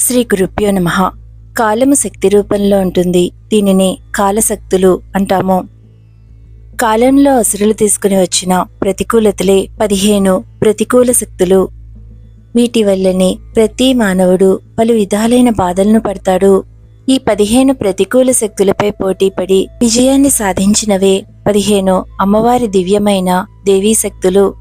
శ్రీ గురుభ్యో నమ. కాలము శక్తి రూపంలో ఉంటుంది. దీనిని కాలశక్తులు అంటాము. కాలంలో అసురులు తీసుకుని వచ్చిన ప్రతికూలతలే పదిహేను ప్రతికూల శక్తులు. వీటి వల్లనే ప్రతి మానవుడు పలు విధాలైన బాధలను పడతాడు. ఈ పదిహేను ప్రతికూల శక్తులపై పోటీపడి విజయాన్ని సాధించినవే పదిహేను అమ్మవారి దివ్యమైన దేవీ శక్తులు.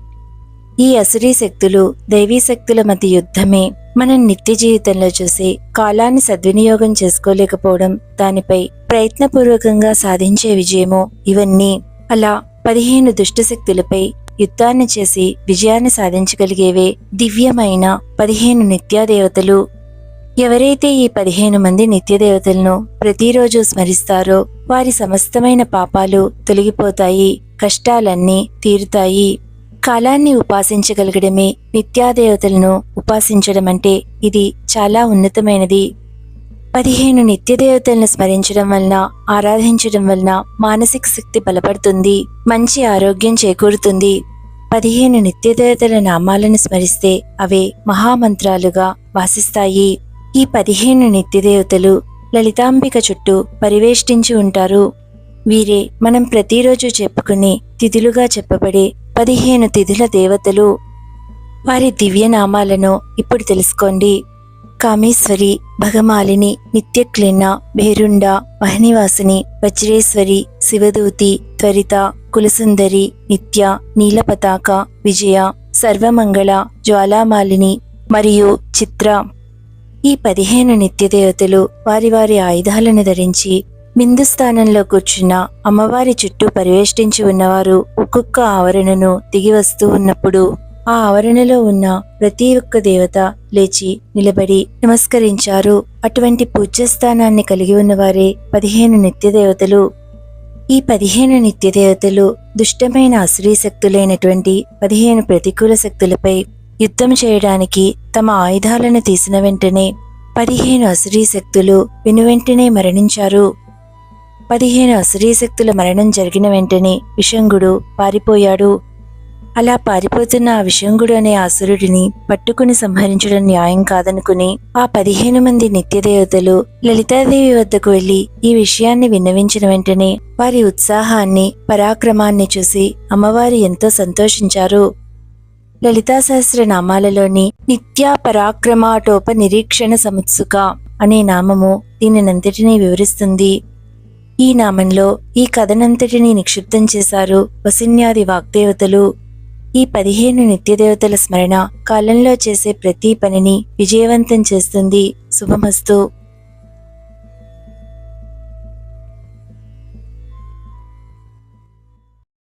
ఈ అసురీ శక్తులు దైవీ శక్తుల మధ్య యుద్ధమే. మనం నిత్య జీవితంలో చూసి కాలాన్ని సద్వినియోగం చేసుకోలేకపోవడం దానిపై ప్రయత్నపూర్వకంగా సాధించే విజయము ఇవన్నీ అలా పదిహేను దుష్టశక్తులపై యుద్ధాన్ని చేసి విజయాన్ని సాధించగలిగేవే దివ్యమైన పదిహేను నిత్యాదేవతలు. ఎవరైతే ఈ పదిహేను మంది నిత్యదేవతలను ప్రతిరోజు స్మరిస్తారో వారి సమస్తమైన పాపాలు తొలగిపోతాయి కష్టాలన్నీ తీరుతాయి. కాలాన్ని ఉపాసించగలగడమే నిత్యాదేవతలను ఉపాసించడం అంటే ఇది చాలా ఉన్నతమైనది. పదిహేను నిత్యదేవతలను స్మరించడం వలన ఆరాధించడం వలన మానసిక శక్తి బలపడుతుంది మంచి ఆరోగ్యం చేకూరుతుంది. పదిహేను నిత్యదేవతల నామాలను స్మరిస్తే అవే మహామంత్రాలుగా వాసిస్తాయి. ఈ పదిహేను నిత్యదేవతలు లలితాంబిక చుట్టూ పరివేష్టించి ఉంటారు. వీరే మనం ప్రతిరోజు చెప్పుకునే తిథులుగా చెప్పబడే పదిహేను తిథుల దేవతలు. వారి దివ్య నామాలను ఇప్పుడు తెలుసుకోండి. కామేశ్వరి భగమాలిని నిత్యక్లిన్న భేరుండ మహనివాసిని వజ్రేశ్వరి శివదూతి త్వరిత కులసుందరి నిత్య నీలపతాక విజయ సర్వమంగళ జ్వాలామాలిని మరియు చిత్ర. ఈ పదిహేను నిత్యదేవతలు వారి వారి ఆయుధాలను ధరించి బిందు స్థానంలో కూర్చున్న అమ్మవారి చుట్టూ పరివేష్టించి ఉన్నవారు ఒక్కొక్క ఆవరణను దిగి వస్తూ ఉన్నప్పుడు ఆ ఆవరణలో ఉన్న ప్రతి ఒక్క దేవత లేచి నిలబడి నమస్కరించారు. అటువంటి పూజ్యస్థానాన్ని కలిగి ఉన్నవారే పదిహేను నిత్యదేవతలు. ఈ పదిహేను నిత్యదేవతలు దుష్టమైన అసురీ శక్తులైనటువంటి పదిహేను ప్రతికూల శక్తులపై యుద్ధం చేయడానికి తమ ఆయుధాలను తీసిన వెంటనే పదిహేను అసురీ శక్తులు వెనువెంటనే మరణించారు. పదిహేను అసురీ శక్తుల మరణం జరిగిన వెంటనే విషంగుడు పారిపోయాడు. అలా పారిపోతున్న ఆ విషంగుడు అనే అసురుడిని పట్టుకుని సంహరించడం న్యాయం కాదనుకుని ఆ పదిహేను మంది నిత్యదేవతలు లలితాదేవి వద్దకు వెళ్ళి ఈ విషయాన్ని విన్నవించిన వెంటనే వారి ఉత్సాహాన్ని పరాక్రమాన్ని చూసి అమ్మవారి ఎంతో సంతోషించారు. లలితా సహస్ర నామాలలోని నిత్యా పరాక్రమాటోప నిరీక్షణ సముత్సుక అనే నామము దీనినంతటినీ వివరిస్తుంది. ఈ నామంలో ఈ కథనంతటిని నిక్షిప్తం చేశారు వసిన్యాది వాగ్దేవతలు. ఈ పదిహేను నిత్యదేవతల స్మరణ కాలంలో చేసే ప్రతి పనిని విజయవంతం చేస్తుంది. శుభమస్తు.